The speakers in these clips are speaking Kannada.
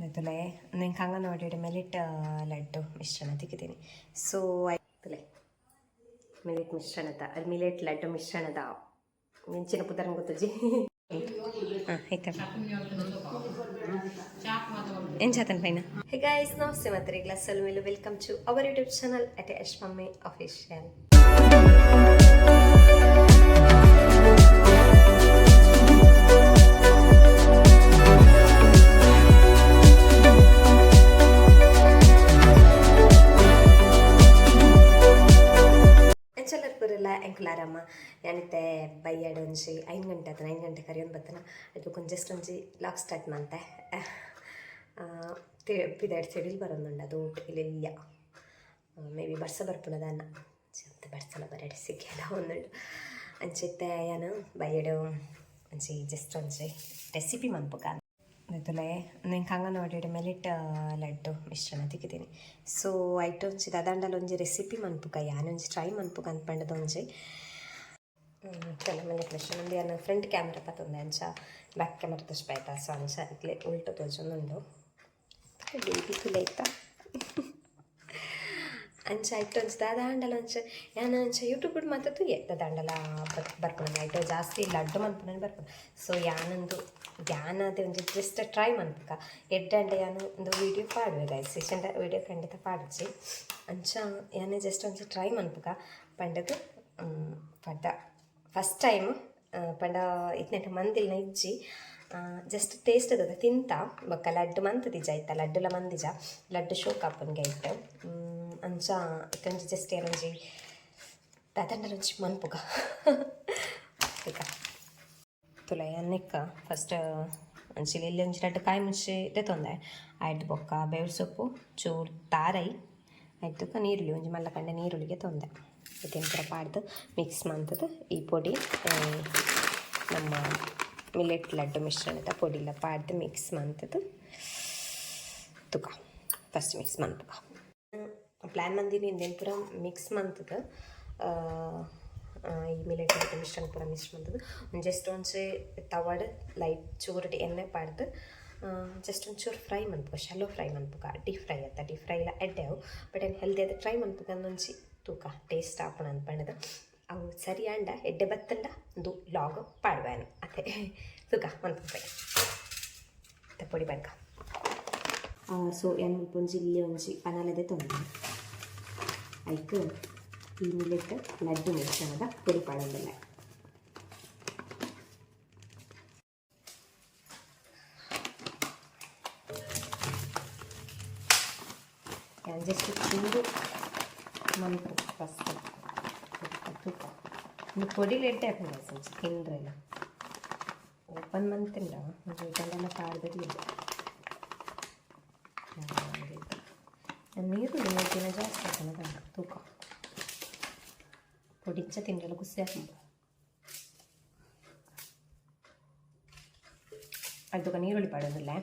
ಮಿಥುಲೆ ನಿಂಗೆ ಹಂಗೆ ನೋಡಿಡಿ ಲಡ್ಡು ಮಿಶ್ರಣ ತೆಗಿತೀನಿ. ಸೊ ಆಯ್ತಲೆ ಮಿಲಿಟ್ ಮಿಶ್ರಣದ ಅಲ್ಲಿ ಮಿಲೆಟ್ ಲಡ್ಡು ಮಿಶ್ರಣದ. ಮಿಂಚಿನ ಪುದರಂಗ ಗೊತ್ತಜ್ಜಿ ಏನ್ ಚಾತನ್ ಪೈನ ಹೇ ಗೈಸ್ ನಮಸ್ತೆ ಮತ್ತೆ ಗ್ಲಾಸ್ ಅಲ್ಲಿ welcome to our YouTube channel at Yash mummy official ಆತನ ಐದು ಗಂಟೆ ಕರಿಯೊಂದು ಬತ್ತನ. ಅದು ಕೊಂಚ ಜಸ್ಟ್ ಒಂಜಿ ಲಾಕ್ ಸ್ಟಾರ್ಟ್ ಮಂತೆ. ಪಿದಾಡ್ ಚೆಡಿಲ್ ಬರೋದುಂಡು ಅದು ಇಲ್ಲಿಲ್ಲ ಮೇ ಬಿ ಬರ್ಸ ಬರ್ಪುನದನ್ನ ಚಂತ ಬರ್ಸಲ ಬರಡಿ ಸಿಕ್ಕಿಲ್ಲ ಒಂದುಂಡು ಅಂಚಿತ್ತೆ ಏನು ಬೈಯಡು ಒಂಜಿ ಜಸ್ಟ್ ಒಂಜಿ ರೆಸಿಪಿ ಮನ್ಪುಗ ಆಯ್ತಲೆ ನಿಂಗೆ ಹಂಗೆ ನೋಡಿರಿ ಮೆಲಿಟ್ ಲಡ್ಡು ಮಿಶ್ರಣ ತೆಗಿತೀನಿ. ಸೊ ಐಟ್ ಒಂಜಿ ದಾದಾಂಡಲ ಒಂಜಿ ರೆಸಿಪಿ ಮನ್ಪುಗ ಯಾನೊಂಜಿ ಟ್ರೈ ಮನ್ಪುಗ ಅನ್ಪಂಡದ ಒಂಜಿ ಚಲ ಮೆಲಿಟ್ ಮಿಶ್ರಣ ಒಂದು ಯಾನ ಫ್ರಂಟ್ ಕ್ಯಾಮ್ರಾ ಪತ್ತೊಂದು ಅಂಚ ಬ್ಯಾಕ್ ಕ್ಯಾಮ್ರಾ ತೋಚ್ಪಾಯ್ತಾ ಸೊ ಅಂಚ ಇಟ್ಲೆ ಉಲ್ಟು ತೋಚೊಂದುಂಡು ಬೇಬಿ ತುಲೈತಾ ಅಂಚ ಐಟ್ ಒಂಚ ದಾದಾಂಡಲ ಒಂಚ ಯಾನ ಅಂಚ ಯೂಟ್ಯೂಬ್ ಮಾತ್ರ ತುಯೆ ದಾದಾಂಡಲ ಬರ್ಪುನ ಐಟ್ ಜಾಸ್ತಿ ಲಡ್ಡು ಮನ್ಪುನ ಬರ್ಪುನ ಸೊ ಯಾನಂದು ಯಾನದೇ ಒಂದು ಜಸ್ಟ್ ಟ್ರೈ ಮನ್ಪುಕ ಎಡ್ಡಂಡೆ ಯಾನು ಒಂದು ವೀಡಿಯೋ ಪಾಡುವೆ ಗೈಸ್ ಇಷ್ಟಂಡ ವೀಡಿಯೋ ಖಂಡಿತ ಪಾಡ್ಚಿ ಅಂಚ ಯಾನೆ ಜಸ್ಟ್ ಒಂಚ ಟ್ರೈ ಮನ್ಪುಕ ಪಂಡದು ಪಡ್ಡ ಫಸ್ಟ್ ಟೈಮ್ ಪಂಡ ಇತ್ನೆಟ ಮಂದಿಲ್ನ ಇಜ್ಜಿ ಜಸ್ಟ್ ಟೇಸ್ಟ್ ಅದ ತಿಂತ. ಬೊಕ್ಕ ಲಡ್ಡು ಮಂತದಿಜ ಆಯ್ತಾ ಲಡ್ಡುಲ ಮಂದಿಜ ಲಡ್ಡು ಶೋಕ ಆಪನ್ಗೆ ಇಟ್ಟು ಅಂಚ ಇಕ್ಕಂಜಿ ಜಸ್ಟ್ ಏನಂಜಿ ದಾದಂಡಲ ಒಂಜಿ ಮನ್ಪುಗ. ಈಗ ತುಲ ಅನ್ನಕ್ಕ ಫಸ್ಟ್ ಅಂಚಿ ಇಲ್ಲಿ ಒಂಚಿ ಲಡ್ಡು ಕಾಯಿ ಮುಂಚೆ ತೆತ್ತೊಂದೆ ಆಯ್ತು ಬೊಕ್ಕ ಬೇವಿನ ಸೊಪ್ಪು, ಚೂರು ತಾರೈ. ಆಯ್ತು ನೀರುಳ್ಳಿ, ಒಂಜಿ ಮಲ್ಲ ಕಂಡೆ ನೀರುಳ್ಳಿಗೆ ತೊಂದೆ. ಇದೆಂತರ ಪಾಡ್ದು ಮಿಕ್ಸ್ ಮಾಡ್ತದ್ದು ಈ ಪೊಡಿ ನಮ್ಮ ಮಿಲೆಟ್ ಲಡ್ಡು ಮಿಶ್ರಣದ ಪೊಡಿಲ ಪಾಡ್ದು ಮಿಕ್ಸ್ ಮಾಡ್ತದ್ದು ತುಕ ಫಸ್ಟ್ ಮಿಕ್ಸ್ ಮಾಡ್ತುಕ ಪ್ಲ್ಯಾನ್ ಮಂದಿನಿ ಇಂದೇನು ಪೂರ ಮಿಕ್ಸ್ ಮಂತದ ಈ ಮಿಲೆಟ್ ಲಡ್ಡು ಮಿಶ್ರಣ ಪೂರ ಮಿಕ್ಸ್ ಒಂದು ಜಸ್ಟ್ ಒಂಚೆ ತವಡ್ ಲೈಟ್ ಚೂರು ಎಣ್ಣೆ ಪಾಡ್ದು ಜಸ್ಟ್ ಒಂಚೂರು ಫ್ರೈ ಮನ್ಪುಗ ಶಲೋ ಫ್ರೈ ಮನ್ಪುಗ ಡೀಪ್ ಫ್ರೈ ಅಂತ. ಡೀಪ್ ಫ್ರೈ ಇಲ್ಲ ಎಡ್ಡೆವು ಬಟ್ ಏನು ಹೆಲ್ದಿ ಅದು ಟ್ರೈ ಮನ್ಪುಗ ಒಂಚಿ ತೂಕ ಟೇಸ್ಟ್ ಆಪಣ ಅನ್ಪಣ್ಣದು ಅವು ಸರಿ ಅಂಡ ಎಡ್ಡೆ ಬತ್ತಂಡ ಒಂದು ಲಾಗ್ ಪಾಡ್ವೇನು ಅದೇ ತೂಕ ಮನ್ಪುಗ ಪೊಡಿ ಬಡ್ಕ ಸೊ ಏನು ಒಂಜಿ ಇಲ್ಲಿ ಒಂಜಿ ಪನಾಲದೆ ತೊಂದು ಐಕ್ ಈ ಮಿಲೆಟ್ ಲಡ್ಡು ಮಿಶ್ರಣದ ಪುಡಿ ಪಾಡೋದಿಲ್ಲ ಜಸ್ಟ್ ಚೂರು ಮಂತ್ರ మనం ఫస్ట్ இந்த பொடி லேட்டாக எப்போ செஞ்சு கிண்டுறேன் ഓപ്പൺ മന്ത് ഉണ്ടോ വീട്ടിലുള്ള താഴ്വരിയില്ല നീർ ഇടുന്നതിനെ ജാസ്തി ആക്കുന്നതാണ് തൂക്കം പൊടിച്ച തിണ്ടല കുസിയാക്കുമ്പോൾ അടുത്തൊക്കെ നീരുള്ളി പാടുന്നില്ലേ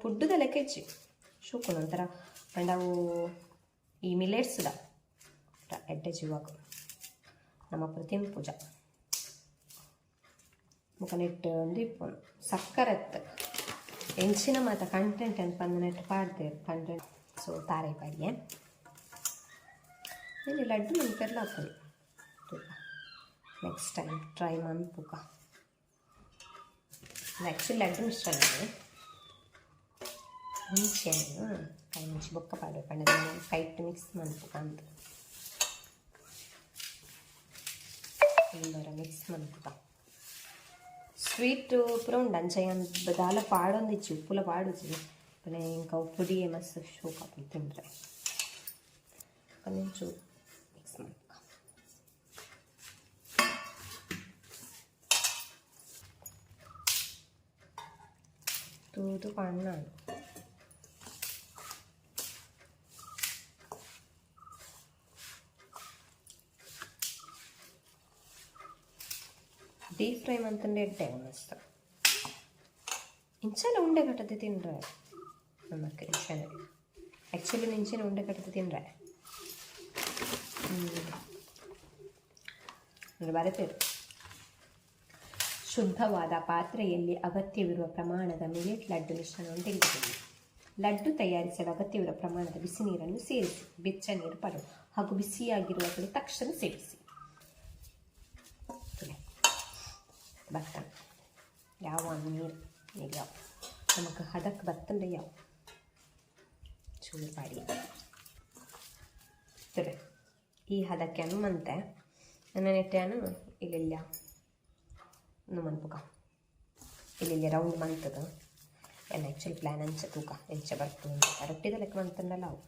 ഫുഡ് തലക്കേച്ചു ಶೂಕು ನಂತರ ಪಂಡವು ಈ ಮಿಲೆಟ್ಸ್ದ ಎಡ್ಡೆ ಜೀವಾಗ ನಮ್ಮ ಪ್ರತಿಮ ಪೂಜಾ. ಮುಖ ನೆಟ್ಟು ಒಂದು ಇಪ್ಪೊಂದು ಸಕ್ಕರೆ ಎಂಚಿನ ಮಾತ ಕಂಟೆಂಟ್ ಅಂತ ಪಂದನೆಟ್ಟು ನೆಟ್ಟು ಪಾಡ್ತೇವೆ ಕಂಟೆಂಟ್ ಸೊ ತಾರೆ ಪಾಡಿಗೆ. ಇಲ್ಲಿ ಲಡ್ಡು ನಮ್ಮ ಪೆರ್ಲ ನೆಕ್ಸ್ಟ್ ಟೈಮ್ ಟ್ರೈ ಮನ್ಪುಕ ನೆಕ್ಸ್ಟ್ ಲಡ್ಡು ಇಷ್ಟ ಮುಂಚೆ ಕೈ ಮುಂಚೆ ಬೊಕ್ಕ ಪಾಡ್ಬೇಕು ಪಂಡ ಕೈಟ್ ಮಿಕ್ಸ್ ಮನ್ಪುಕ ಅಂತ ಇಂದರ ಮಿಕ್ಸ್ ಮನ್ಪುಕ ಸ್ವೀಟ್ ಪೂರ ಉಂಡು ಅಂಚ ದಾಲ ಪಾಡೊಂದಿಚ್ಚಿ ಉಪ್ಪುಲ ಪಾಡುಜಿ ಪನೆ ಇಂಕ ಪುಡಿ ಮಸ್ತ್ ಶೋಕ್ ಹಾಕಿ ತಿಂದ್ರೆ కొంచెం మిక్స్ ಮಾಡ್ಕೊ ತೂದು ಕಣ್ಣಾಡು ಡೀಪ್ ಫ್ರೈ ಮಂತಂಡೆ ಎಡ್ಡೆ ಅನ್ನಿಸ್ತು ಇಂಚಲ ಉಂಡೆ ಕಟ್ಟದೆ ತಿನ್ರೆ ನಮ್ಮಕ್ಕೆ ಇಂಚನೆ ಆ್ಯಕ್ಚುಲಿ ನಿಂಚೆನೆ ಉಂಡೆ ಕಟ್ಟದೆ ತಿನ್ರೆ ಬರತೇವೆ ಶುದ್ಧವಾದ ಪಾತ್ರೆಯಲ್ಲಿ ಅಗತ್ಯವಿರುವ ಪ್ರಮಾಣದ ಮಿಲೆಟ್ ಲಡ್ಡು ಮಿಶ್ರಣವನ್ನು ತೆಗೆದುಕೊಳ್ಳಿ. ಲಡ್ಡು ತಯಾರಿಸಲು ಅಗತ್ಯವಿರುವ ಪ್ರಮಾಣದ ಬಿಸಿ ನೀರನ್ನು ಸೇರಿಸಿ. ಬೆಚ್ಚ ನೀರು ಪಡೆದು ಹಾಗೂ ಬಿಸಿಯಾಗಿರುವ ತಕ್ಷಣ ಸೇವಿಸಿ. ಭತ್ತ ಯಾವ ನೀರು ನೀರು ಯಾವ ನಮಗೆ ಹದಕ್ಕೆ ಬತ್ತಂದ್ರೆ ಯಾವ? ಚೂರು ಪಾಡಿ ಸರಿ ಈ ಹದಕ್ಕೆ ಹನುಮಂತೆ ನನ್ನ ನೆಟ್ಟಾನು ಇಲ್ಲಿಲ್ಲ. ಮನ್ಪುಕ ಇಲ್ಲಿ ರೌಂಡ್ ಮಂತದ. ಎಲ್ಲ ಆ್ಯಕ್ಚುಲಿ ಪ್ಲ್ಯಾನ್ ಅಂಚ ತೂಕ. ಎಂಚ ಬರ್ತು ಅಂತ. ರೊಟ್ಟಿದ ಲೆಕ್ಕ ಮಂತಂಡಲ್ಲ ಅವು.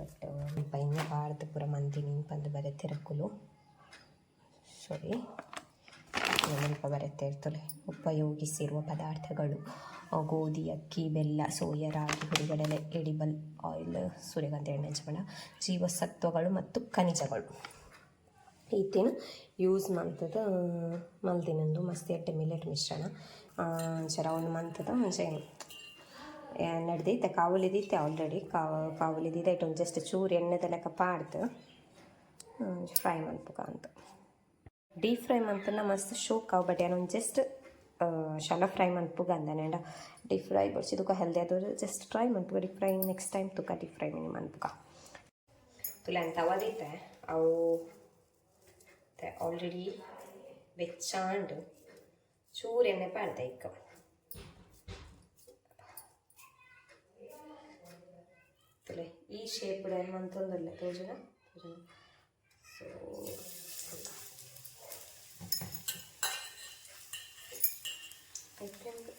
ಬಟ್ ಪೈನ ಬಾರ್ದು ಪೂರ ಮಂದಿ ನಿಂಪಂದು ಬರುತ್ತೆ ತಿರಕುಲು ಸಾರಿ ನೆನಪ ಬರುತ್ತೆ ಇರ್ತದೆ. ಉಪಯೋಗಿಸಿರುವ ಪದಾರ್ಥಗಳು, ಗೋಧಿ, ಅಕ್ಕಿ, ಬೆಲ್ಲ, ಸೋಯಾ, ರಾಗಿ, ಹುರಿಗಡಲೆ, ಎಡಿಬಲ್ ಆಯಿಲ್, ಸೂರ್ಯಕಾಂತಿ, ಎಣ್ಣೆ ಹಂಚಬೇಡ ಜೀವಸತ್ವಗಳು ಮತ್ತು ಖನಿಜಗಳು. ಈತೇನು ಯೂಸ್ ಮಾಡ್ತದ ಮಲ್ದಿನಂದು ಮಸ್ತಿ ಎಟ್ಟೆ ಮಿಲೆಟ್ ಮಿಶ್ರಣ. ಜರ ಒಂದು ಮಂತದ ಮುಂಚೆ ನಡೆದೈತೆ, ಕಾವಲಿದೈತೆ ಆಲ್ರೆಡಿ ಕಾವ ಕಾವಲಿದಿದೆ. ಒಂದು ಜಸ್ಟ್ ಚೂರು ಎಣ್ಣೆದ ಲೆಕ್ಕ ಪಾಡ್ದು ಫ್ರೈ ಮಾಡ್ಬೇಕ ಅಂತ ಡೀಪ್ ಫ್ರೈ ಮಂತನ್ನ ಮಸ್ತ್ ಶೋಕ್ ಅವು ಬಟ್ ಏನೊಂದು ಜಸ್ಟ್ ಶಾಲ ಫ್ರೈ ಮನ್ಪುಗ ಅಂದನೇಂಡ ಡೀಪ್ ಫ್ರೈ ಬರ್ಸಿ ತುಕ ಹೆಲ್ದಿ ಅದು ಜಸ್ಟ್ ಟ್ರೈ ಮನ್ಪುಗ ಡೀಪ್ ಫ್ರೈ ನೆಕ್ಸ್ಟ್ ಟೈಮ್ ತುಕ ಡೀಪ್ ಫ್ರೈ ಮಿನಿ ಮನ್ಪುಗ ತುಲ ಅಂತ ಅವದೈತೆ ಅವು ಆಲ್ರೆಡಿ ಬೆಚ್ಚಾಂಡು ಚೂರು ಎಣ್ಣೆ ಪಾಡ್ದೆ ಇಕ್ಕ ತುಲೆ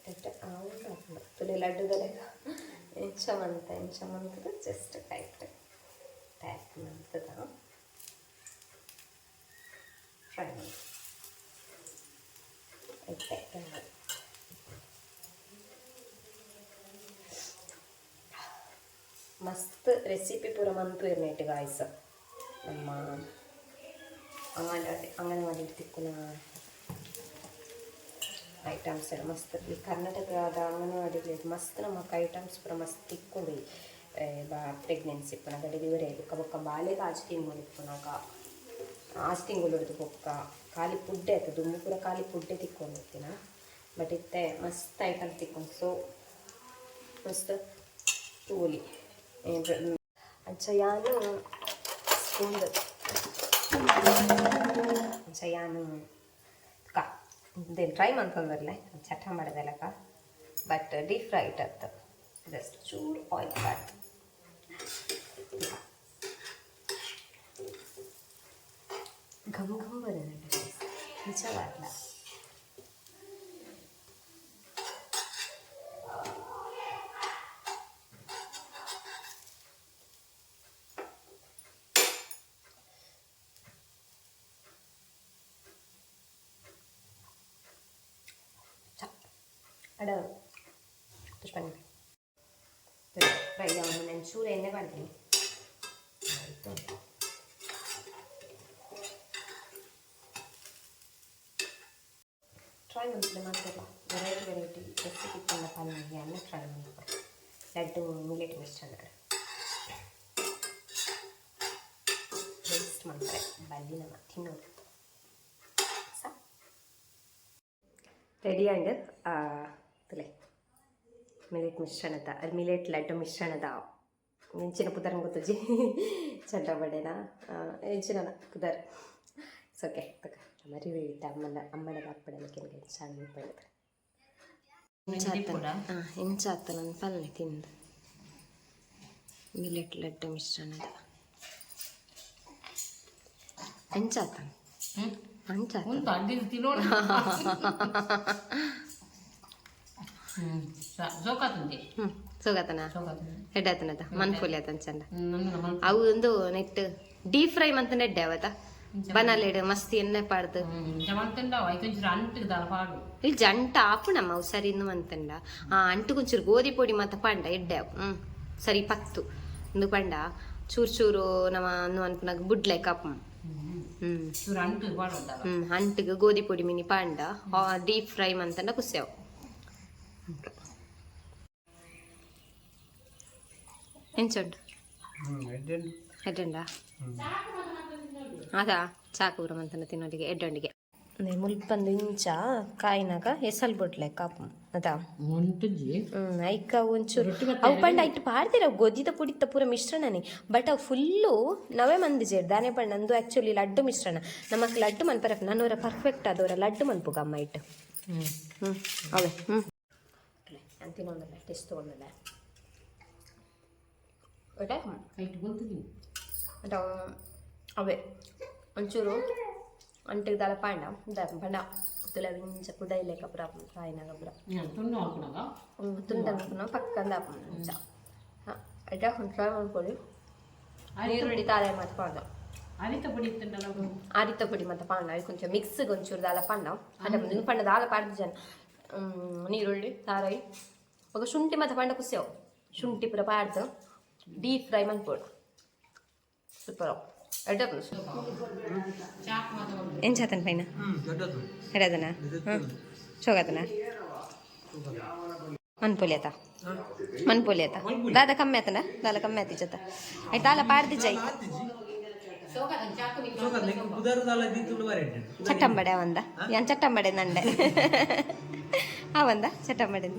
ಈ ಶೇಪ್ ಮಂತೊಂದಲ್ಲ ತೋಜನ ಸೊ ತುಲೆ ಲಡ್ಡುದಲೆ ಎಂಚಮಂತ ಎಂಚಮಂತದ ಜಸ್ಟ್ ಟೈಪ್ ಟೈಪ್ ಮಂತದ ಫ್ರೈ ಮಾಡಿ ಐತೆ ಮಸ್ತ್ ರೆಸಿಪಿ ಪೂರ ಮಂತು ಇರ್ನೇಟ್ ಗಾಯ್ಸ್ ನಮ್ಮ ಅಂಗನವಾಡಿ ಅಂಗನವಾಡಿ ತಿಕ್ಕುನ ಐಟಮ್ಸ್ ಎಲ್ಲ ಮಸ್ತ್. ಈ ಕರ್ನಾಟಕದ ಅಂಗನವಾಡಿ ಮಸ್ತ್ ನಮಕ್ ಐಟಮ್ಸ್ ಪೂರ ಮಸ್ತ್ ತಿಕ್ಕೊಂಡು ಬಾ ಪ್ರೆಗ್ನೆನ್ಸಿ ಪುನಗ ಡೆಲಿವರಿ ಆಯ್ತು ಬೊಕ್ಕ ಬಾಲೆಗೆ ಆಚೆ ತಿಂಗಳು ಪುನಗ ಆಚೆ ತಿಂಗಳು ಹಿಡಿದು ಬೊಕ್ಕ ಖಾಲಿ ಪುಡ್ಡೆ ಆಯ್ತು ದುಂಬು ಪೂರ ಖಾಲಿ ಪುಡ್ಡೆ ತಿಕ್ಕೊಂಡು ಹೋಗ್ತೀನ. ಬಟ್ ಇತ್ತೆ ಮಸ್ತ್ ಐಟಮ್ ತಿಕ್ಕೊಂಡು ಸೊ ಮಸ್ತ್ ತೂಲಿ. ಅಜ್ಜ ಯಾನು ಅಜ್ಜ ಯಾನು ದೇನ್ ಟ್ರೈ ಮಾಡ್ಕೊಂಡ್ಬರ್ಲೆ ಚಟ ಮಾಡೋದಲ್ಲಕ್ಕ ಬಟ್ ಡೀಪ್ ಫ್ರೈ ಇಟ್ಟು ಜಸ್ಟ್ ಚೂರು ಆಯಿಲ್ ಕಾಟ್ ಘಮ್ ಘಮ ಬರೋದಿಲ್ಲ ನಿಜವಾಗ್ಲ. ಅಡ ಪುಷ್ಪಣ್ಣ ಫ್ರೈ ಅವನು ನಾನು ಚೂರು ಎಣ್ಣೆ ಮಾಡ್ತೀನಿ ಆಯಿತು ಟ್ರೈ ಮಾಡ್ತೀನಿ ಮಾಡ್ತಾರೆ ವೆರೈಟಿ ವೆರೈಟಿ ರೆಸಿಪಿ ತುಂಬ ಪಲ್ಯ ಎಲ್ಲ ಟ್ರೈ ಮಾಡ್ತಾರೆ ಲಡ್ಡು ಮಿಲೆಟ್ ಮಿಶ್ರಣ ಟೇಸ್ಟ್ ಮಾಡ್ತಾರೆ ಬಲ್ಲಿ ನಮ್ಮ ತಿನ್ನೋದು ಸಾ ರೆಡಿ ಆ್ಯಂಡ್ ತುಲೆ ಮಿಲೆಟ್ ಮಿಶ್ರಣದ ಅಲ್ಲಿ ಮಿಲೆಟ್ ಲಡ್ಡು ಮಿಶ್ರಣದ. ಹೆಂಚಿನ ಪುದರ್ ಗೊತ್ತಜ್ಜಿ ಚಂಡ ಬಡೆನ ಹೆಂಚಿನ ಪುದರ್. ಸೊಕೆ ತಕ ಮರಿ ಬೇಡಿತ ಅಮ್ಮನ ಅಮ್ಮನ ಅಪ್ಪಡಲಿಕ್ಕೆ ಚೆನ್ನಾಗಿ ಬೆಳೆದ್ರೆ ಹಾಂ ಹೆಂಚಾತ ನನ್ನ ಪಲ್ಲೆ ತಿಂದು. ಮಿಲೆಟ್ ಲಡ್ಡು ಮಿಶ್ರಣದ. ಹೆಂಚಾತ? ಹಂಚಾತ. ಉಂಟು ಅಡ್ಡಿದು ತಿನ್ನೋಣ. ಹ್ಞೂ ಸೋಗತನ ಸೋಕಾತಂತೆ. ಹೆಡ್ಡಾತನದ ಮನ್ಫುಲಿ ಆತನ ಚಂದ ಅವು ಒಂದು ನೆಟ್ ಡೀಪ್ ಫ್ರೈ ಮಂತ ನೆಡ್ಡೆ ಅವತ್ತ? ಬನಾಲೆಡ್ ಮಸ್ತ್ ಎಣ್ಣೆ ಪಾಡ್ದು. ಇಲ್ಲಿ ಜಂಟ ಆಪುಣಮ್ಮ ಅವು ಸರಿ ಇನ್ನು ಅಂತಂಡ ಆ ಅಂಟು ಕೊಂಚೂರು ಗೋಧಿ ಪೊಡಿ ಮತ್ತ ಪಂಡ ಎಡ್ಡೆ ಅವು. ಹ್ಞೂ ಸರಿ ಪತ್ತು ಒಂದು ಪಂಡ ಚೂರು ಚೂರು ನಮ್ಮ ಅನ್ನು ಅನ್ಪನಾಗ ಬುಡ್ಲೆ ಕಪ್. ಹ್ಞೂ ಹ್ಞೂ ಅಂಟಿಗೆ ಗೋಧಿ ಪೊಡಿ ಮಿನಿ ಪಾಂಡ. ಡೀಪ್ ಫ್ರೈ ಮಂತಂಡ ಕುಸ್ಯಾವು. ಎಂಚುಂಡು ಎಡ್ಡಂಡ ಅದಾ? ಚಾಕೂರ ಮಂತನ ತಿನ್ನೋದಿಗೆ ಎಡ್ಡಂಡಿಗೆ ಮುಲ್ಪಂದು ಇಂಚ ಕಾಯಿನಾಗ ಎಸಲ್ ಬಿಡ್ಲೆ ಕಾಪು ಅದಾ? ಹ್ಮ್ ಐಕ ಒಂಚೂರು. ಅವು ಪಂಡ ಐಟ್ ಪಾಡ್ದಿರ ಗೊದಿದ ಪುಡಿತ ಪೂರ ಮಿಶ್ರಣನೇ. ಬಟ್ ಅವು ಫುಲ್ಲು ನವೇ ಮಂದಿ ಸೇರಿ ದಾನೆ ಪಂಡ ನಂದು ಆ್ಯಕ್ಚುಲಿ ಲಡ್ಡು ಮಿಶ್ರಣ. ನಮಕ್ ಲಡ್ಡು ಮನ್ಪರ ನನ್ನವರ ಪರ್ಫೆಕ್ಟ್ ಅದವರ ಲಡ್ಡು ಮನ್ಪುಗ ಅಮ್ಮ ಇಟ್ಟು. ಹ್ಞೂ ಹ್ಞೂ ಅವೇ ಹ್ಞೂ ಅಂತಿನೊಂದಲ್ಲ ಟೆಸ್ಟ್ ತೊಗೊಂಡಲ್ಲ ওটা হাইট বলতে কি ওটা అవే ಒಂಚೂರು ಅಂಟಿಗೆ ದಾಲ ಪಾಂಡ ಬಣ ತುಲ ವಿಂಚ ಕುದೈಲೆ ಕಬ್ರ ಕಾಯಿನ ಕಬ್ರ ತುಂಡ ಹಾಕುನ ಪಕ್ಕಂದ ಮುಂಚ ಅಡ್ಡ ಹುಂಟ್ರ ಮಾಡ್ಕೊಳ್ಳಿ ನೀರುಳ್ಳಿ ತಾಳೆ ಮತ್ತೆ ಪಾಂಡ అరిత పొడి అరిత పొడి మత పాండ అది కొంచెం మిక్స్ కొంచెం దాల పండ అంటే ముందు పండ దాల పాడజాను నీరుಳ್ಳಿ తారాయి ఒక ಶುಂಠಿ ಮತ್ತೆ ಪಂಡ ಕುಸಿಯವು ಶುಂಠಿ ಪುರ ಪಾಡ್ದು ಡೀಪ್ ಫ್ರೈ ಮಾಡ್ಬೋದು ಸೂಪರ್ ಎಡಬಲ್ ಏನು ಚಾತನ್ ಪೈನ ಎಡದನ ಚೋಗದನ ಮನ್ಪೋಲಿ ಆತ. ಮನ್ಪೋಲಿ ಆತ. ದಾದ ಕಮ್ಮಿ ಆತನ? ದಾದ ಕಮ್ಮಿ ಆತಿ ಜೊತೆ. ಆಯ್ತು? ದಾಲ ಪಾಡ್ದಿ ಜೈ. ಚಟ್ಟಂಬಡೆ ಅವಂದ? ಯಾನ್ ಚಟ್ಟಂಬಡೆ ನಂಡೆ ಅವಂದ? ಚಟ್ಟಂಬಡೆ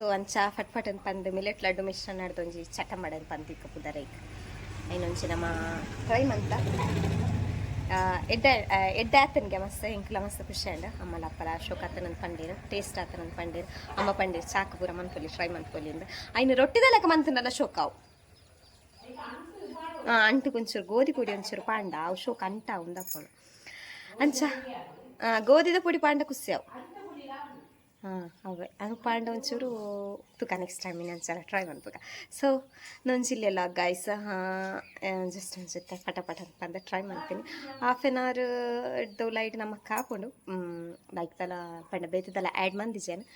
ಸೊ ಅಂಚ ಫಟ್ ಫಟ್ ಅಂತ ಪಂದು ಮಿಲೆಟ್ ಲಡ್ಡು ಮಿಶ್ರಣ ನಡ್ದೊಂಜಿ ಚಟ್ಟಂಬಡೆ ಅಂತ ಪಂದು ಇಕ್ಕ ಪುದರ ಈಗ ಐನೊಂಚಿ ನಮ್ಮ ಟ್ರೈ ಮಂತ ಎಡ್ಡ ಎಡ್ಡ ಆತನಿಗೆ ಮಸ್ತ್ ಎಂಕುಲ ಮಸ್ತ್ ಖುಷಿ ಅಂಡ ಅಮ್ಮಲ ಅಪ್ಪಲ ಅಶೋಕ್ ಆತನಂತ ಪಂಡೀರು, ಟೇಸ್ಟ್ ಆತನಂತ ಪಂಡೀರು. ಅಮ್ಮ ಪಂಡೀರು, ಚಾಕು ಪೂರ ಮನ್ಪೊಲಿ ಮಂತ್ ಮನ್ಪೊಲಿ ಅಂದ. ಐನು ರೊಟ್ಟಿದೆಲ್ಲಕ ಮಂತನಲ್ಲ ಶೋಕ್ ಅವು. ಅಂಟು ಒಂಚೂರು ಗೋಧಿ ಪುಡಿ ಒಂಚೂರು ಪಾಂಡ. ಅವು ಶೋಕ ಅಂಟ ಉಂದಪ್ಪನು ಅಂಚ ಗೋಧಿದ ಪುಡಿ ಪಾಂಡ ಕುಸ್ಯಾವು ಹಾಂ ಅವೇ ಅದು ಪಾಂಡ ಒಂಚೂರು ತುಕ ನೆಕ್ಸ್ಟ್ ಟೈಮ್ ಇನ್ನೊಂದ್ಸಲ ಟ್ರೈ ಮಾಡ್ಬೇಕ. ಸೊ ನೊಂಜಿಲ್ಲೆಲ್ಲ ಹಾಂ ಜಸ್ಟ್ ಅನ್ಸುತ್ತೆ ಪಟಪಟ ಪಟ ಅಂತ ಬಂದು ಟ್ರೈ ಮಾಡ್ತೀನಿ. ಹಾಫ್ ಆನ್ ಅವರ್ ಇಡ್ದು ಲೈಟ್ ನಮಗೆ ಕಾಕೊಂಡು ಲೈಕ್ ತಲ, ಪಂಡ ಬೇತದಲ್ಲ ಆ್ಯಡ್ ಮಂದಿಜೇನು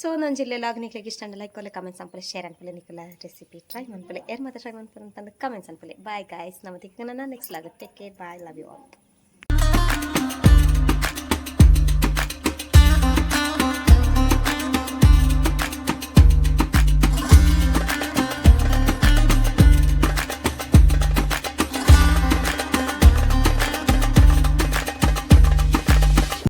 ಸೊ ನನ್ನ ಜಿಲ್ಲೆಲ್ಲ ನಿಕ್ಲಿಕ್ಕೆ ಇಷ್ಟ ಲೈಕ್ ಕೊಲೆ ಕಮೆಂಟ್ಸ್ ಅನ್ಪಲೆ ಶೇರ್ ಅನ್ಪಲೆ ನಿಕ್ಲ ರೆಸಿಪಿ ಟ್ರೈ ಮಾಡ್ಪಲೆ ಯಾರು ಮಾತ್ರ ಟ್ರೈ ಮಾಡ್ತಾರೆ ಅಂತಂದು ಕಮೆಂಟ್ಸ್ ಅನ್ಪಲೆ ಬಾಯ್ ಗಾಯ್ಸ್ ನಮ್ಮ ನನ್ನ next ಲಾಗುತ್ತೆ take care bye love you all